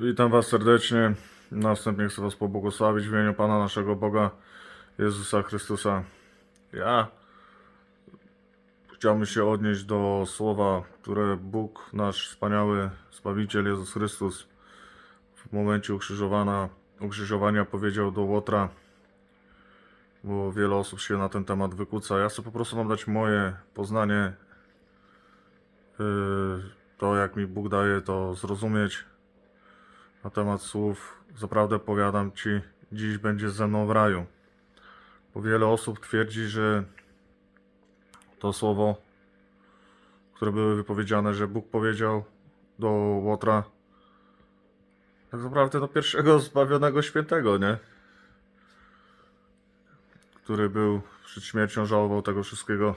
Witam Was serdecznie. Następnie chcę Was pobłogosławić w imieniu Pana naszego Boga Jezusa Chrystusa. Ja chciałbym się odnieść do słowa, które Bóg, nasz wspaniały Zbawiciel Jezus Chrystus w momencie ukrzyżowania, ukrzyżowania powiedział do Łotra, bo wiele osób się na ten temat wykuca. Ja chcę po prostu Wam dać moje poznanie, yy, to jak mi Bóg daje to zrozumieć na temat słów Zaprawdę powiadam Ci, dziś będziesz ze mną w raju. Bo wiele osób twierdzi, że to słowo, które były wypowiedziane, że Bóg powiedział do Łotra, tak naprawdę do pierwszego zbawionego świętego, nie? Który był przed śmiercią, żałował tego wszystkiego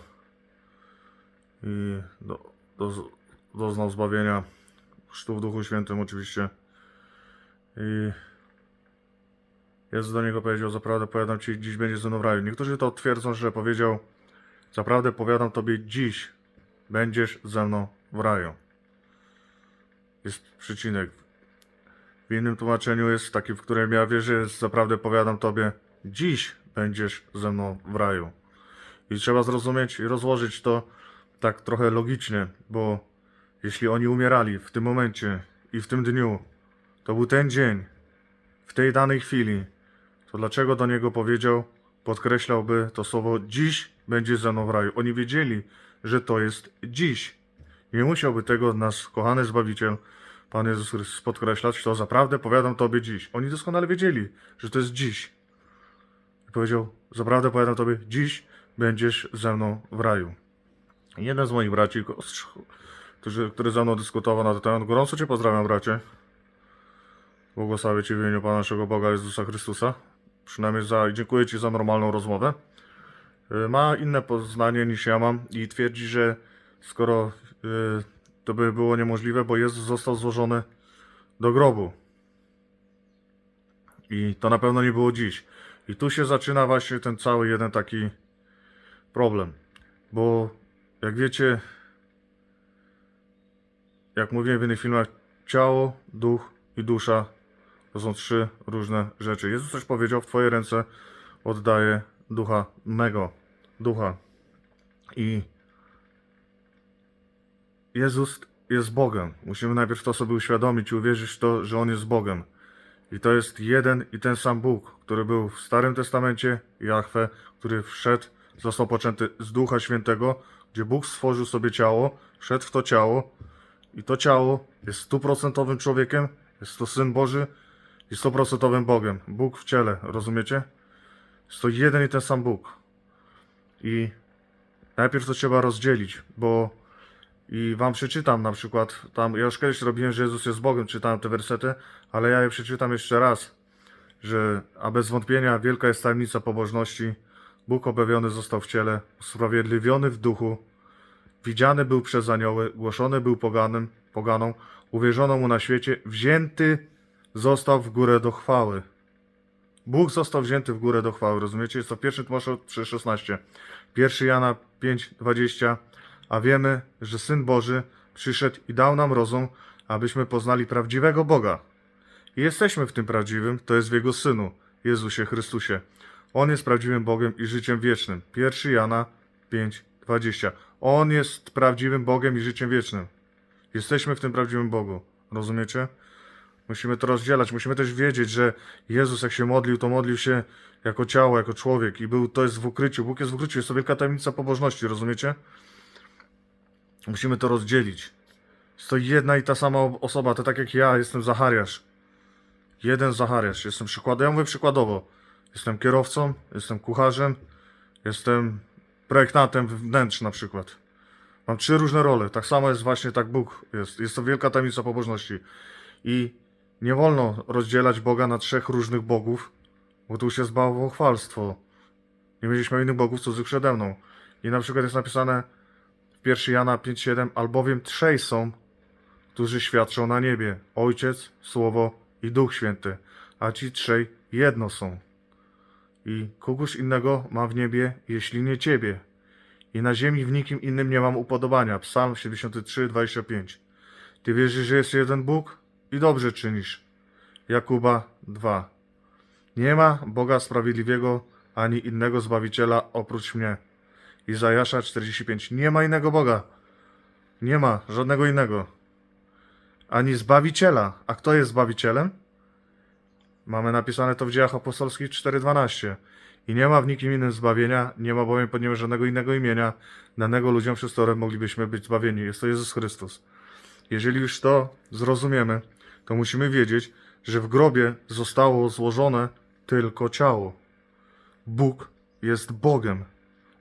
i do, do, doznał zbawienia. Chrztu w Duchu Świętym oczywiście. I Jezus do niego powiedział, zaprawdę powiadam ci, dziś będzie ze mną w raju. Niektórzy to twierdzą, że powiedział, zaprawdę powiadam tobie, dziś będziesz ze mną w raju. Jest przycinek. W innym tłumaczeniu jest taki, w którym ja wierzę, jest zaprawdę powiadam tobie, dziś będziesz ze mną w raju. I trzeba zrozumieć i rozłożyć to tak trochę logicznie, bo jeśli oni umierali w tym momencie i w tym dniu, to był ten dzień, w tej danej chwili, to dlaczego do niego powiedział, podkreślałby to słowo dziś będzie ze mną w raju. Oni wiedzieli, że to jest dziś. Nie musiałby tego nasz kochany Zbawiciel, Pan Jezus Chrystus podkreślać, to zaprawdę powiadam Tobie dziś. Oni doskonale wiedzieli, że to jest dziś. I powiedział, zaprawdę powiadam Tobie, dziś będziesz ze mną w raju. I jeden z moich braci, który, ze mną dyskutował na ten temat, gorąco Cię pozdrawiam, bracie. Błogosławię Ci w imieniu Pana naszego Boga Jezusa Chrystusa. Przynajmniej za, dziękuję Ci za normalną rozmowę. Y, Ma inne poznanie niż ja mam i twierdzi, że skoro y, to by było niemożliwe, bo Jezus został złożony do grobu. I to na pewno nie było dziś. I tu się zaczyna właśnie ten cały jeden taki problem. Bo jak wiecie, jak mówiłem w innych filmach, ciało, duch i dusza to są trzy różne rzeczy. Jezus też powiedział, w Twoje ręce oddaję ducha mego, ducha. I Jezus jest Bogiem. Musimy najpierw to sobie uświadomić i uwierzyć w to, że On jest Bogiem. I to jest jeden i ten sam Bóg, który był w Starym Testamencie, Jahwe, który wszedł, został poczęty z Ducha Świętego, gdzie Bóg stworzył sobie ciało, wszedł w to ciało i to ciało jest stuprocentowym człowiekiem, jest to Syn Boży i stuprocentowym Bogiem. Bóg w ciele, rozumiecie? Jest to jeden i ten sam Bóg. I najpierw to trzeba rozdzielić, bo i wam przeczytam na przykład, tam, ja już kiedyś robiłem, że Jezus jest Bogiem, czytałem te wersety, ale ja je przeczytam jeszcze raz, że, a bez wątpienia wielka jest tajemnica pobożności, Bóg objawiony został w ciele, usprawiedliwiony w duchu, widziany był przez anioły, głoszony był poganem, poganą, uwierzono mu na świecie, wzięty został w górę do chwały. Bóg został wzięty w górę do chwały, rozumiecie? Jest to 1 Tymoszeusza 3,16, 1 Jana 5,20, a wiemy, że Syn Boży przyszedł i dał nam rozum, abyśmy poznali prawdziwego Boga. I jesteśmy w tym prawdziwym, to jest w Jego Synu, Jezusie Chrystusie. On jest prawdziwym Bogiem i życiem wiecznym. 1 Jana 5,20. On jest prawdziwym Bogiem i życiem wiecznym. Jesteśmy w tym prawdziwym Bogu. Rozumiecie? Musimy to rozdzielać. Musimy też wiedzieć, że Jezus jak się modlił, to modlił się jako ciało, jako człowiek i był, to jest w ukryciu. Bóg jest w ukryciu. Jest wielka tajemnica pobożności, rozumiecie? Musimy to rozdzielić. Jest to jedna i ta sama osoba. To tak jak ja, jestem Zachariasz. Jeden Zachariasz. Jestem przykładem. Ja mówię przykładowo. Jestem kierowcą, jestem kucharzem, jestem projektantem wnętrz na przykład. Mam trzy różne role. Tak samo jest właśnie tak Bóg jest. Jest to wielka tajemnica pobożności. I nie wolno rozdzielać Boga na trzech różnych bogów, bo tu się zbało chwalstwo. Nie miał innych bogów cudzych przede mną. I na przykład jest napisane w 1 Jana 5,7 albowiem trzej są, którzy świadczą na niebie. Ojciec, Słowo i Duch Święty. A ci trzej jedno są. I kogoś innego mam w niebie, jeśli nie ciebie. I na ziemi w nikim innym nie mam upodobania. Psalm 73, 25. Ty wierzysz, że jest jeden Bóg? I dobrze czynisz. Jakuba 2. Nie ma Boga sprawiedliwego ani innego Zbawiciela oprócz mnie. Izajasza 45. Nie ma innego Boga. Nie ma żadnego innego. Ani Zbawiciela. A kto jest Zbawicielem? Mamy napisane to w dziejach apostolskich 4.12. I nie ma w nikim innym zbawienia, nie ma bowiem pod niebem żadnego innego imienia, danego ludziom, przez które moglibyśmy być zbawieni. Jest to Jezus Chrystus. Jeżeli już to zrozumiemy, to musimy wiedzieć, że w grobie zostało złożone tylko ciało. Bóg jest Bogiem.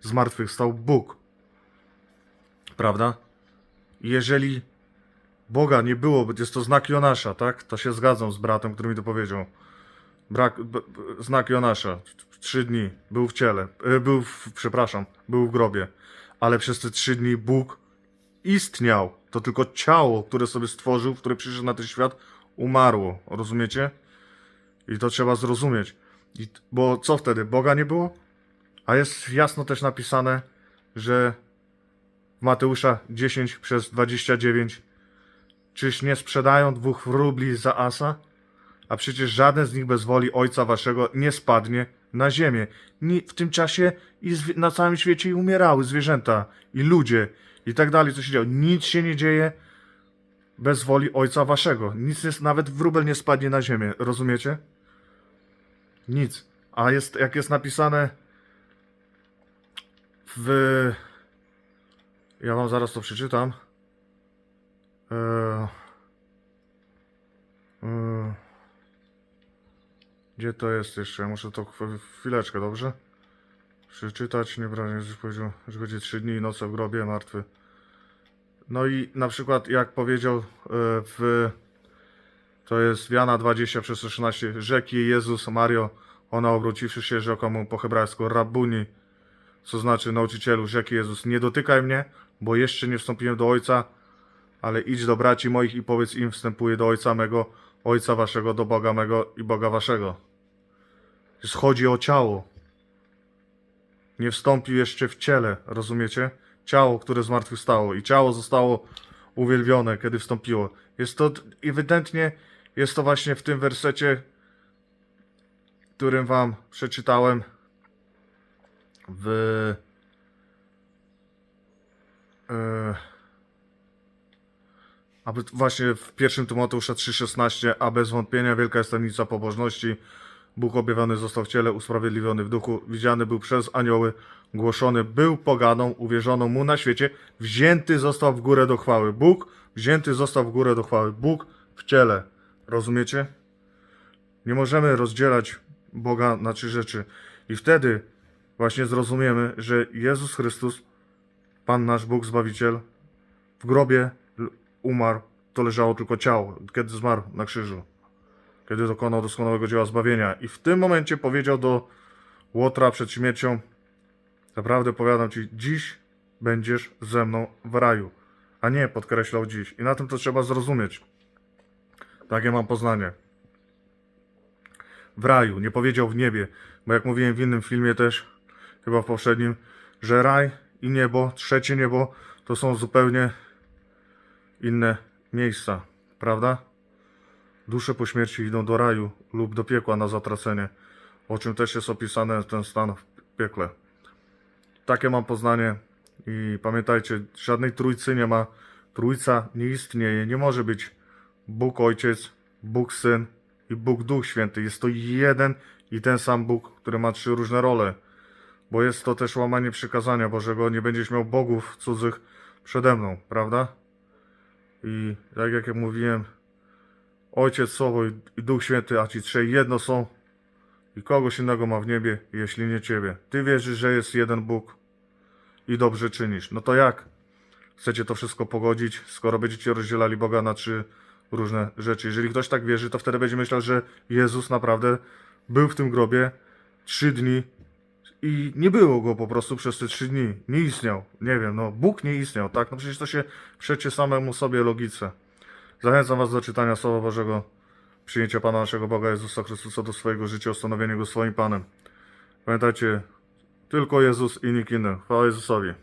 Zmartwychwstał Bóg. Prawda? Jeżeli Boga nie było, bo jest to znak Jonasza, tak? To się zgadzam z bratem, który mi to powiedział. Brak, b, b, znak Jonasza. Trzy dni był w ciele, e, był, w, przepraszam, był w grobie. Ale przez te trzy dni Bóg istniał. To tylko ciało, które sobie stworzył, które przyszedł na ten świat, umarło. Rozumiecie? I to trzeba zrozumieć. I, bo co wtedy? Boga nie było? A jest jasno też napisane, że Mateusza 10 przez 29 Czyż nie sprzedają dwóch rubli za asa? A przecież żaden z nich bez woli Ojca Waszego nie spadnie na ziemię. W tym czasie i na całym świecie i umierały zwierzęta, i ludzie, i tak dalej, co się działo. Nic się nie dzieje bez woli Ojca Waszego. Nic jest, nawet wróbel nie spadnie na ziemię. Rozumiecie? Nic. A jest, jak jest napisane w... Ja wam zaraz to przeczytam. Eee, eee, gdzie to jest jeszcze? Muszę to chw- chwileczkę, dobrze? Przeczytać, nie brać, już powiedział, że będzie trzy dni i noce w grobie, martwy. No i na przykład, jak powiedział e, w. To jest Jana 20 przez 16. Rzekł jej Jezus Mario, ona obróciwszy się, rzekła mu po hebrajsku Rabbuni, co znaczy nauczycielu, rzekł Jezus, nie dotykaj mnie, bo jeszcze nie wstąpiłem do Ojca, ale idź do braci moich i powiedz im, wstępuję do Ojca mego, Ojca waszego, do Boga mego i Boga waszego. Więc chodzi o ciało. Nie wstąpił jeszcze w ciele, rozumiecie? Ciało, które zmartwychwstało i ciało zostało uwielbione, kiedy wstąpiło. Jest to ewidentnie, jest to właśnie w tym wersecie, którym wam przeczytałem w e, aby właśnie w pierwszym Tymoteusza 3,16, a bez wątpienia wielka jest tajemnica pobożności. Bóg objawiony został w ciele, usprawiedliwiony w duchu, widziany był przez anioły, głoszony był poganą, uwierzono mu na świecie, wzięty został w górę do chwały. Bóg wzięty został w górę do chwały. Bóg w ciele. Rozumiecie? Nie możemy rozdzielać Boga na trzy rzeczy. I wtedy właśnie zrozumiemy, że Jezus Chrystus, Pan nasz Bóg Zbawiciel, w grobie umarł, to leżało tylko ciało, kiedy zmarł na krzyżu, kiedy dokonał doskonałego dzieła zbawienia. I w tym momencie powiedział do Łotra przed śmiercią: Naprawdę powiadam ci, dziś będziesz ze mną w raju. A nie podkreślał dziś. I na tym to trzeba zrozumieć. Takie mam poznanie. W raju, nie powiedział w niebie, bo jak mówiłem w innym filmie też, chyba w poprzednim, że raj i niebo, trzecie niebo, to są zupełnie inne miejsca, prawda? Dusze po śmierci idą do raju lub do piekła na zatracenie, o czym też jest opisane ten stan w piekle. Takie mam poznanie i pamiętajcie, żadnej trójcy nie ma. Trójca nie istnieje, nie może być Bóg Ojciec, Bóg Syn i Bóg Duch Święty. Jest to jeden i ten sam Bóg, który ma trzy różne role. Bo jest to też łamanie przykazania Bożego. Nie będziesz miał bogów cudzych przede mną, prawda? I tak jak ja mówiłem, Ojciec, Słowo i Duch Święty, a ci trzej jedno są i kogoś innego ma w niebie, jeśli nie Ciebie. Ty wierzysz, że jest jeden Bóg i dobrze czynisz. No to jak chcecie to wszystko pogodzić, skoro będziecie rozdzielali Boga na trzy różne rzeczy? Jeżeli ktoś tak wierzy, to wtedy będzie myślał, że Jezus naprawdę był w tym grobie trzy dni i nie było go po prostu przez te trzy dni. Nie istniał. Nie wiem, no Bóg nie istniał, tak? No przecież to się przeczy samemu sobie logice. Zachęcam Was do czytania Słowa Bożego, przyjęcia Pana naszego Boga Jezusa Chrystusa do swojego życia, ustanowienia Go swoim Panem. Pamiętajcie, tylko Jezus i nikt inny. Chwała Jezusowi.